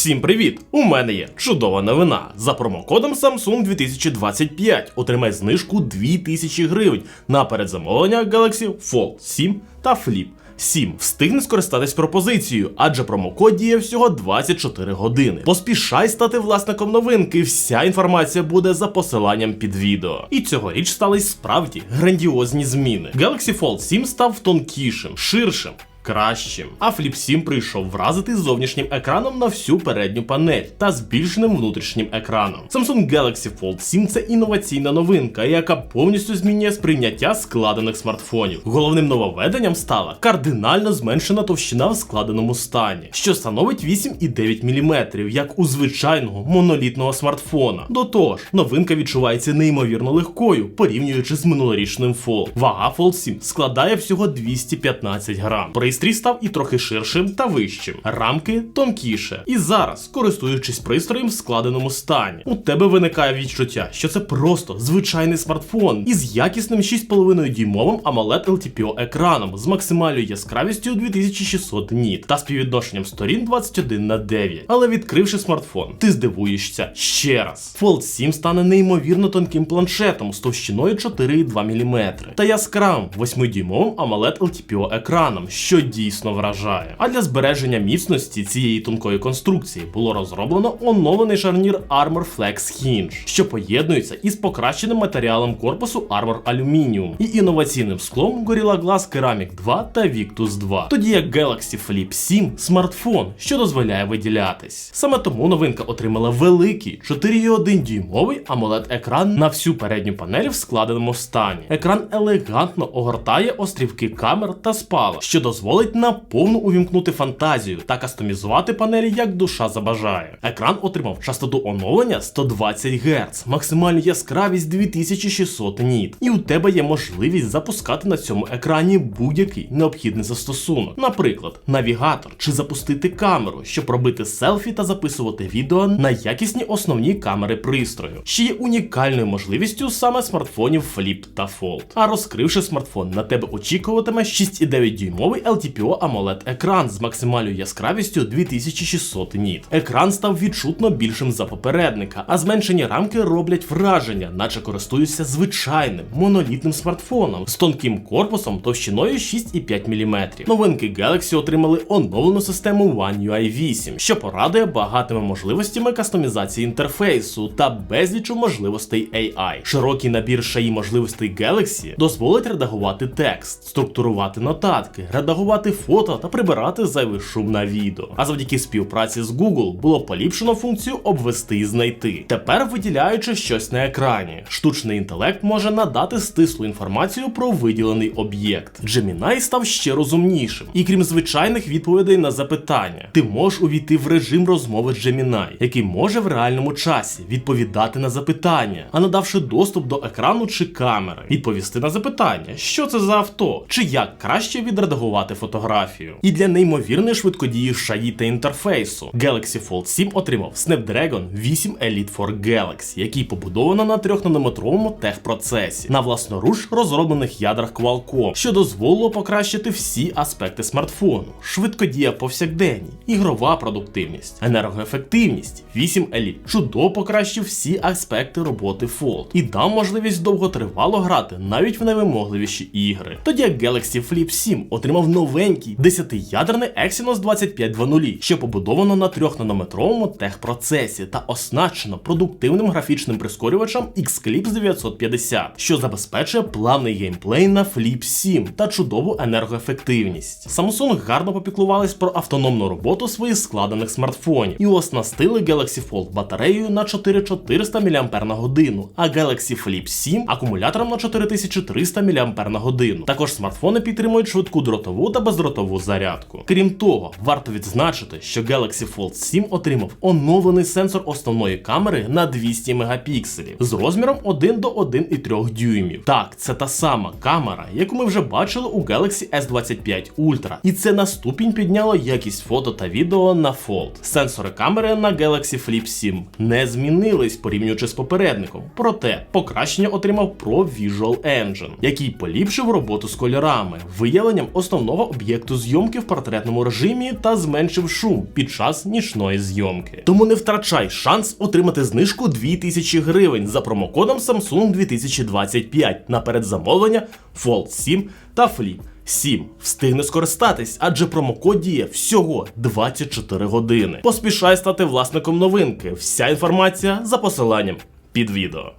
Всім привіт! У мене є чудова новина. За промокодом Samsung 2025 отримай знижку 2000 гривень на передзамовлення Galaxy Fold 7 та Flip 7. Встигни скористатись пропозицією, адже промокод діє всього 24 години. Поспішай стати власником новинки. Вся інформація буде за посиланням під відео. І цьогоріч стались справді грандіозні зміни. Galaxy Fold 7 став тонкішим, ширшим кращим. А Flip 7 прийшов вразити зовнішнім екраном на всю передню панель та збільшеним внутрішнім екраном. Samsung Galaxy Fold 7 це інноваційна новинка, яка повністю змінює сприйняття складених смартфонів. Головним нововведенням стала кардинально зменшена товщина в складеному стані, що становить 8,9 мм, як у звичайного монолітного смартфона. До того ж, новинка відчувається неймовірно легкою, порівнюючи з минулорічним Fold. Вага Fold 7 складає всього 215 грам. Пристрій став і трохи ширшим та вищим, рамки тонкіше. І зараз, користуючись пристроєм в складеному стані, у тебе виникає відчуття, що це просто звичайний смартфон із якісним 6,5 дюймовим AMOLED LTPO екраном з максимальною яскравістю 2600 ніт та співвідношенням сторін 21 на 9. Але відкривши смартфон, ти здивуєшся ще раз. Fold 7 стане неймовірно тонким планшетом з товщиною 4,2 мм та яскравим 8-дюймовим AMOLED LTPO екраном, що дійсно вражає. А для збереження міцності цієї тонкої конструкції було розроблено оновлений шарнір Armor Flex Hinge, що поєднується із покращеним матеріалом корпусу Armor Aluminium і інноваційним склом Gorilla Glass Ceramic 2 та Victus 2. Тоді як Galaxy Flip 7 смартфон, що дозволяє виділятись. Саме тому новинка отримала великий 4,1 дюймовий AMOLED екран на всю передню панель в складеному стані. Екран елегантно огортає острівки камер та спала, що дозволить наповну увімкнути фантазію та кастомізувати панелі як душа забажає. Екран отримав частоту оновлення 120 Гц, максимальну яскравість 2600 ніт. І у тебе є можливість запускати на цьому екрані будь-який необхідний застосунок, наприклад, навігатор чи запустити камеру, щоб робити селфі та записувати відео на якісні основні камери пристрою, що є унікальною можливістю саме смартфонів Flip та Fold. А розкривши смартфон, на тебе очікуватиме 6,9 дюймовий LTPO AMOLED екран з максимальною яскравістю 2600 ніт. Екран став відчутно більшим за попередника, а зменшені рамки роблять враження, наче користуюся звичайним монолітним смартфоном з тонким корпусом товщиною 6,5 мм. Новинки Galaxy отримали оновлену систему One UI 8, що порадує багатими можливостями кастомізації інтерфейсу та безлічу можливостей AI. Широкий набір шаї можливостей Galaxy дозволить редагувати текст, структурувати нотатки, редагувати фото та прибирати зайвий шум на відео. А завдяки співпраці з Google було поліпшено функцію обвести і знайти. Тепер, виділяючи щось на екрані, штучний інтелект може надати стислу інформацію про виділений об'єкт. Gemini став ще розумнішим, і крім звичайних відповідей на запитання, ти можеш увійти в режим розмови з Gemini, який може в реальному часі відповідати на запитання, а надавши доступ до екрану чи камери, відповісти на запитання, що це за авто, чи як краще відредагувати фотографію. І для неймовірної швидкодії шаї та інтерфейсу Galaxy Fold 7 отримав Snapdragon 8 Elite for Galaxy, який побудовано на 3-нанометровому техпроцесі на власноруч розроблених ядрах Qualcomm, що дозволило покращити всі аспекти смартфону, швидкодія повсякденні, ігрова продуктивність, енергоефективність. 8 Elite чудово покращив всі аспекти роботи Fold і дав можливість довготривало грати навіть в найвимогливіші ігри. Тоді як Galaxy Flip 7 отримав новенький 10-ядерний Exynos 2520, що побудовано на 3-нанометровому техпроцесі та оснащено продуктивним графічним прискорювачем Xclipse 950, що забезпечує плавний геймплей на Flip 7 та чудову енергоефективність. Samsung гарно попіклувались про автономну роботу своїх складених смартфонів і оснастили Galaxy Fold батареєю на 4400 мАч, а Galaxy Flip 7 акумулятором на 4300 мАч. Також смартфони підтримують швидку дротову та бездротову зарядку. Крім того, варто відзначити, що Galaxy Fold 7 отримав оновлений сенсор основної камери на 200 мегапікселів з розміром 1 до 1,3 дюймів. Так, це та сама камера, яку ми вже бачили у Galaxy S25 Ultra, і це на ступінь підняло якість фото та відео на Fold. Сенсори камери на Galaxy Flip 7 не змінились порівнюючи з попередником, проте покращення отримав Pro Visual Engine, який поліпшив роботу з кольорами, виявленням основного нового об'єкту зйомки в портретному режимі та зменшив шум під час нічної зйомки. Тому не втрачай шанс отримати знижку 2000 гривень за промокодом Samsung 2025 на передзамовлення Fold 7 та Flip 7. Встигни скористатись, адже промокод діє всього 24 години. Поспішай стати власником новинки. Вся інформація за посиланням під відео.